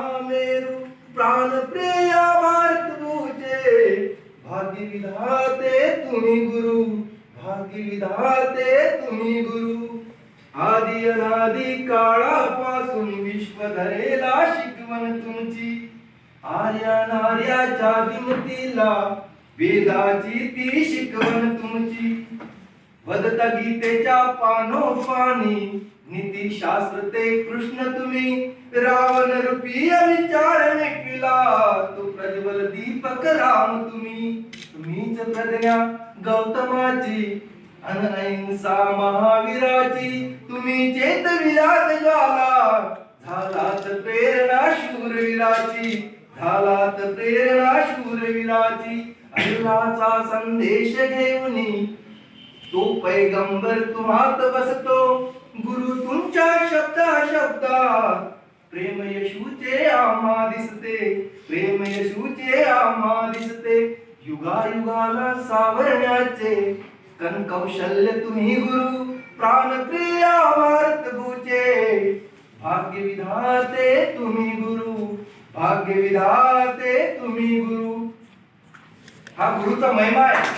मेरू प्राण प्रिया भारत पूजे। भाग्य विधाते तुम्ही गुरु। भाग्य विधाते तुम्ही गुरु। आदि अनादि काळापासून विश्व धरेला शिकवण तुमची। आर्या नार्याच्या विमतीला वेदाची ती शिकवण तुमची। वदता गीतेच्या पानो पाणी नीती शास्त्र ते कृष्ण तुम्ही। रावण रूपी विचार मिटविला तो प्रज्वल दीपक राम तुम्ही. तुम्हीच प्रज्ञा गौतमाची अनहिंसा महावीराची. तुम्ही चेतविलात ज्वाला झालात प्रेरणा शूरवीराची. झालात प्रेरणा शूरवीराची. अल्लाचा संदेश घेऊनी तो पैगंबर तुम्हात बसतो. प्रेम यशूचे आम्हा दिसते प्रेम यशूचे आम्हा दिसते. युगायुगाला सावरण्याचे कन कौशल्य तुम्ही गुरु प्राणप्रिया भारत भूचे भाग्य विधाते तुम्ही गुरु भाग्य विधाते तुम्ही गुरु. हा गुरुचा महिमा आहे.